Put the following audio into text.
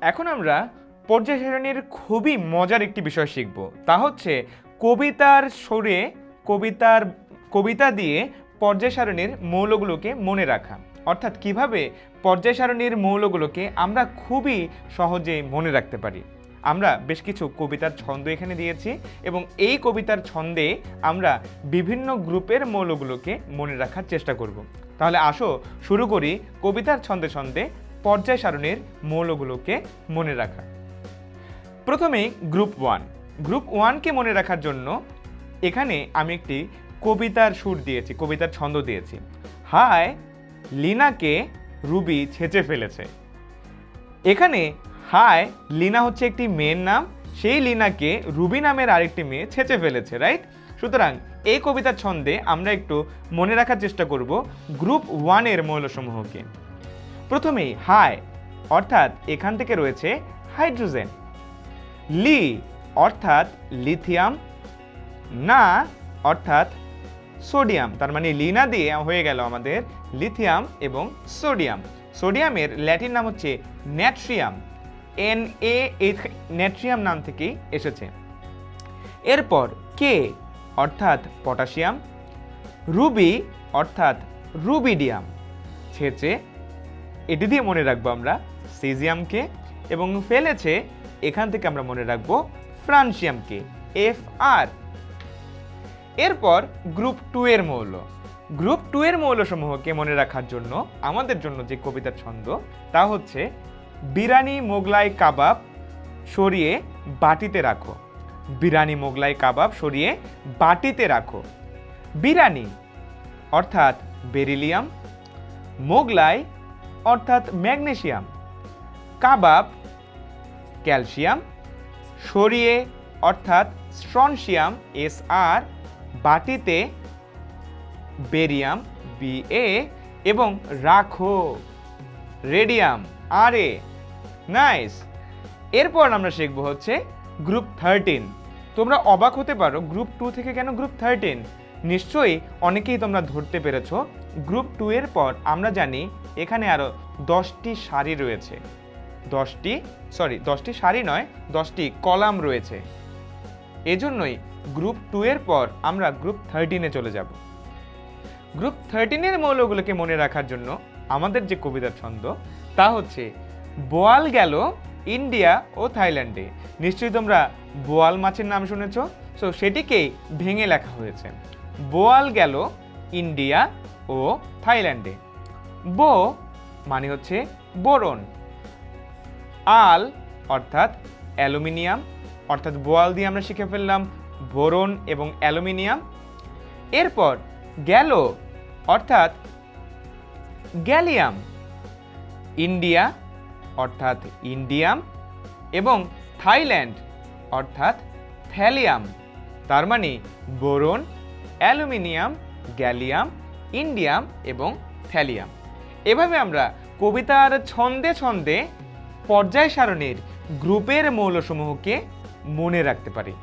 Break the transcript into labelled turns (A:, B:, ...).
A: এখন আমরা পর্যায় সারণীর খুবই মজার একটি বিষয় শিখব। তা হচ্ছে কবিতার সুরে কবিতার, কবিতা দিয়ে পর্যায় সারণীর মৌলগুলোকে মনে রাখা। অর্থাৎ কীভাবে পর্যায় সারণীর মৌলগুলোকে আমরা খুবই সহজে মনে রাখতে পারি। আমরা বেশ কিছু কবিতার ছন্দ এখানে দিয়েছি এবং এই কবিতার ছন্দে আমরা বিভিন্ন গ্রুপের মৌলগুলোকে মনে রাখার চেষ্টা করব। তাহলে আসো শুরু করি কবিতার ছন্দে ছন্দে পর্যায় সারণীর মৌলগুলোকে মনে রাখা। প্রথমেই গ্রুপ ওয়ান। গ্রুপ ওয়ানকে মনে রাখার জন্য এখানে আমি একটি কবিতার সুর দিয়েছি, কবিতার ছন্দ দিয়েছি। হায় লিনাকে রুবি ছেঁচে ফেলেছে। এখানে হায় লিনা হচ্ছে একটি মেয়ের নাম, সেই লিনাকে রুবি নামের আরেকটি মেয়ে ছেঁচে ফেলেছে, রাইট? সুতরাং এই কবিতার ছন্দে আমরা একটু মনে রাখার চেষ্টা করব গ্রুপ ওয়ানের মৌলসমূহকে। প্রথমেই হাই, অর্থাৎ এখান থেকে রয়েছে হাইড্রোজেন। লি, অর্থাৎ লিথিয়াম। না, অর্থাৎ সোডিয়াম, তার মানে লিনা দিয়ে হয়ে গেল আমাদের লিথিয়াম এবং সোডিয়াম। সোডিয়ামের ল্যাটিন নাম হচ্ছে ন্যাট্রিয়াম। এন এ ন্যাট্রিয়াম নাম থেকেই এসেছে। এরপর কে, অর্থাৎ পটাশিয়াম। রুবি, অর্থাৎ রুবিডিয়াম। ছেচে এটি দিয়ে মনে রাখব আমরা সিজিয়ামকে এবং ফেলেছে এখান থেকে আমরা মনে রাখব ফ্রান্সিয়ামকে এফ আর এরপর গ্রুপ টু এর মৌল। গ্রুপ টু এর মৌলসমূহকে মনে রাখার জন্য, আমাদের জন্য যে কবিতার ছন্দ, তা হচ্ছে, বিরানি মোগলাই কাবাব সরিয়ে বাটিতে রাখো। বিরানি মোগলাই কাবাব সরিয়ে বাটিতে রাখো। বিরানি অর্থাৎ বেরিলিয়াম, মোগলাই অর্থাৎ ম্যাগনেশিয়াম। কাবাব, ক্যালসিয়াম, সরিয়ে, অর্থাৎ স্ট্রনশিয়াম এস আর, বাটিতে, বেরিয়াম, বি এ, এবং রাখো। রেডিয়াম, আর এ। নাইস। এরপর আমরা শিখব হচ্ছে গ্রুপ থার্টিন। তোমরা অবাক হতে পারো, গ্রুপ টু থেকে কেন গ্রুপ থার্টিন? নিশ্চয়ই অনেকেই তোমরা ধরতে পেরেছ। গ্রুপ টু এর পর আমরা জানি এখানে আরও দশটি সারি রয়েছে। দশটি, সরি, দশটি সারি নয়, দশটি কলাম রয়েছে। এজন্যই গ্রুপ টু এর পর আমরা গ্রুপ থার্টিনে চলে যাব। গ্রুপ থার্টিনের মৌলগুলোকে মনে রাখার জন্য আমাদের যে কবিতার ছন্দ, তা হচ্ছে, বোয়াল গেল ইন্ডিয়া ও থাইল্যান্ডে। নিশ্চয়ই তোমরা বোয়াল মাছের নাম শুনেছ, সো সেটিকেই ভেঙে লেখা হয়েছে। বোয়াল গেল ইন্ডিয়া ও থাইল্যান্ডে। বো মানে হচ্ছে বোরন। আল অর্থাৎ অ্যালুমিনিয়াম, অর্থাৎ বোয়াল দিয়ে আমরা শিখে ফেললাম বোরন এবং অ্যালুমিনিয়াম। এরপর গেল অর্থাৎ গ্যালিয়াম। ইন্ডিয়া অর্থাৎ ইন্ডিয়াম এবং থাইল্যান্ড অর্থাৎ থ্যালিয়াম। তার মানে বোরন অ্যালুমিনিয়াম, গ্যালিয়াম, ইন্ডিয়াম এবং থ্যালিয়াম। এভাবে আমরা কবিতার ছন্দে ছন্দে পর্যায় সারণীর গ্রুপের মৌলসমূহকে মনে রাখতে পারি।